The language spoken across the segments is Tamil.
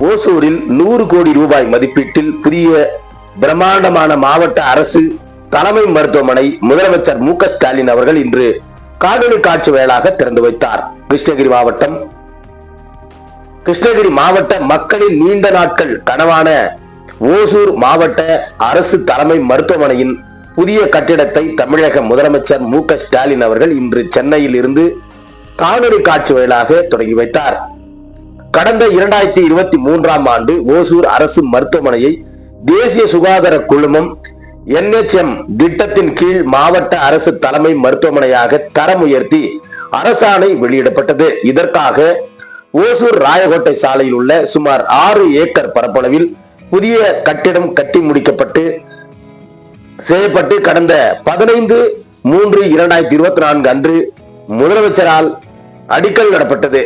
ஓசூரில் நூறு கோடி ரூபாய் மதிப்பீட்டில் புதிய பிரம்மாண்டமான மாவட்ட அரசு தலைமை மருத்துவமனை முதலமைச்சர் மு ஸ்டாலின் அவர்கள் இன்று காணொலி காட்சி வாயிலாக திறந்து வைத்தார். கிருஷ்ணகிரி மாவட்டம் கிருஷ்ணகிரி மாவட்ட மக்களின் நீண்ட நாட்கள் கனவான ஓசூர் மாவட்ட அரசு தலைமை மருத்துவமனையின் புதிய கட்டிடத்தை தமிழக முதலமைச்சர் மு க ஸ்டாலின் அவர்கள் இன்று சென்னையில் இருந்து காணொலி காட்சி வாயிலாக தொடங்கி வைத்தார். கடந்த இரண்டாயிரத்தி இருபத்தி மூன்றாம் ஆண்டு ஓசூர் அரசு மருத்துவமனையை தேசிய சுகாதார குழுமம் என்எச்எம் திட்டத்தின் கீழ் மாவட்ட அரசு தலைமை மருத்துவமனையாக தரம் உயர்த்தி அரசாணை வெளியிடப்பட்டது. இதற்காக ஓசூர் ராயகோட்டை சாலையில் உள்ள சுமார் ஆறு ஏக்கர் பரப்பளவில் புதிய கட்டிடம் கட்டி முடிக்கப்பட்டு செய்யப்பட்டு கடந்த பதினைந்து மூன்று இரண்டாயிரத்தி இருபத்தி நான்கு அன்று முதலமைச்சரால் அடிக்கல் நடப்பட்டது.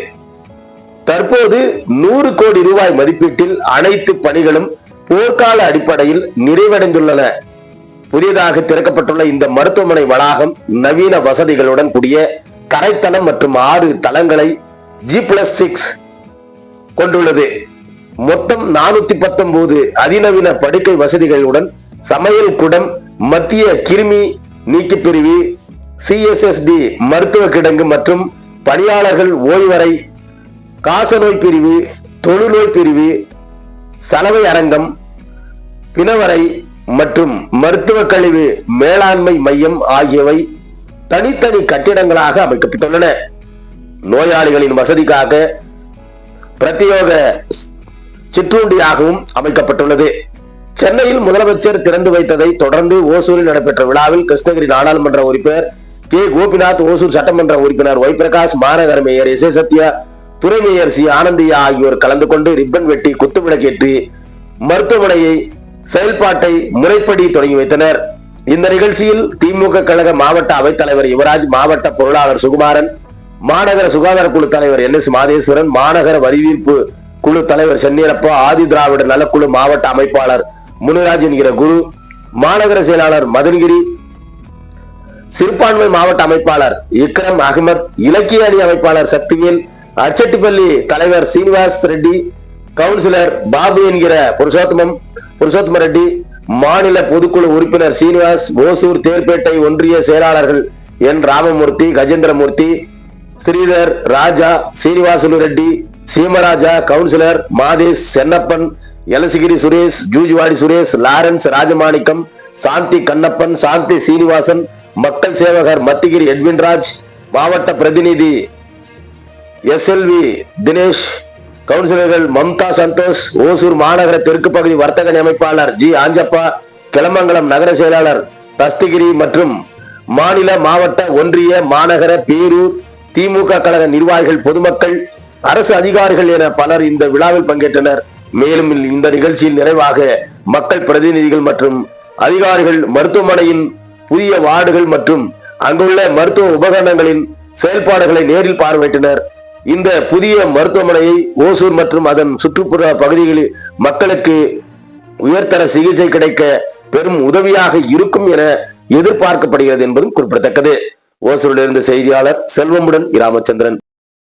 தற்போது நூறு கோடி ரூபாய் மதிப்பீட்டில் அனைத்து பணிகளும் போர்க்கால அடிப்படையில் நிறைவடைந்துள்ளன. புதியதாக திறக்கப்பட்டுள்ள இந்த மருத்துவமனை வளாகம் நவீன வசதிகளுடன் கூடிய கரைத்தளம் மற்றும் ஆறு தளங்களை ஜி பிளஸ் சிக்ஸ் கொண்டுள்ளது. மொத்தம் நானூத்தி பத்தொன்பது அதிநவீன படுக்கை வசதிகளுடன் சமையல் குடம் மத்திய கிருமி நீக்கி பிரிவு சிஎஸ்எஸ்டி மருத்துவ கிடங்கு மற்றும் பணியாளர்கள் ஓய்வறை காசநோய் பிரிவு தொழுநோய் பிரிவு சலவை அரங்கம் பிணவரை மற்றும் மருத்துவ கழிவு மேலாண்மை மையம் ஆகியவை தனித்தனி கட்டிடங்களாக அமைக்கப்பட்டுள்ளன. நோயாளிகளின் வசதிக்காக பிரத்யோக சிற்றுண்டியாகவும் அமைக்கப்பட்டுள்ளது. சென்னையில் முதலமைச்சர் திறந்து வைத்ததை தொடர்ந்து ஓசூரில் நடைபெற்ற விழாவில் கிருஷ்ணகிரி நாடாளுமன்ற உறுப்பினர் கே. கோபிநாத் ஓசூர் சட்டமன்ற உறுப்பினர் ஒய். பிரகாஷ் மாநகர மேயர் எஸ். ஏ. சத்யா துறை மேயர் சி. ஆனந்தியா ஆகியோர் கலந்து கொண்டு ரிப்பன் வெட்டி குத்துவிளக்கேற்றி மருத்துவமனையை செயல்பாட்டை முறைப்படி தொடங்கி வைத்தனர். இந்த நிகழ்ச்சியில் திமுக கழக மாவட்ட அவைத்தலைவர் யுவராஜ் மாவட்ட பொருளாளர் சுகுமாரன் மாநகர சுகாதார குழு தலைவர் என். எஸ். மாதேஸ்வரன் மாநகர வரிவிப்பு குழு தலைவர் சென்னியரப்பா ஆதி திராவிட நலக்குழு மாவட்ட அமைப்பாளர் முனிராஜ் என்கிற குரு மாநகர செயலாளர் மதன்கிரி சிறுபான்மை மாவட்ட அமைப்பாளர் இக்ரம் அகமத் இலக்கிய அணி அமைப்பாளர் சக்திவேல் அச்சட்டிப்பள்ளி தலைவர் சீனிவாஸ் ரெட்டி கவுன்சிலர் பாபு என்கிற புருஷோத்தமம் புருஷோத்தம ரெட்டி மாநில பொதுக்குழு உறுப்பினர் சீனிவாஸ் ஓசூர் தேர்பேட்டை ஒன்றிய செயலாளர்கள் N Ramamoorthy Gajendramoorthy Sridhar Raja Srinivasalu Reddy Seemaraja councillor Madesh Chennappan Elasagiri Suresh Zuzuvadi Suresh Lawrence Rajamanickam Shanthi Kannappan Shanthi Srinivasan மக்கள் சேவகர் மத்திகிரி எட்வின்ராஜ் மாவட்ட பிரதிநிதி எஸ்எல்வி தினேஷ் கவுன்சிலர்கள் மம்தா சந்தோஷ் ஓசூர் மாநகர தெற்கு பகுதி வர்த்தக அமைப்பாளர் ஜி ஆஞ்சப்பா கிளமங்கலம் நகர செயலாளர் தஸ்திகிரி மற்றும் மாநில மாவட்ட ஒன்றிய மாநகர பேரூர் திமுக கழக நிர்வாகிகள் பொதுமக்கள் அரசு அதிகாரிகள் என பலர் இந்த விழாவில் பங்கேற்றனர். மேலும் இந்த நிகழ்ச்சியில் நிறைவாக மக்கள் பிரதிநிதிகள் மற்றும் அதிகாரிகள் மருத்துவமனையின் புதிய வார்டுகள் மற்றும் அங்குள்ள மருத்துவ உபகரணங்களின் செயல்பாடுகளை நேரில் பார்வையிட்டனர். இந்த புதிய மருத்துவமனையை ஓசூர் மற்றும் அதன் சுற்றுப்புற பகுதிகளில் மக்களுக்கு உயர்தர சிகிச்சை கிடைக்க பெரும் உதவியாக இருக்கும் என எதிர்பார்க்கப்படுகிறது என்பதும் குறிப்பிடத்தக்கது. ஓசூரிலிருந்து செய்தியாளர் செல்வமுடன் ராமச்சந்திரன்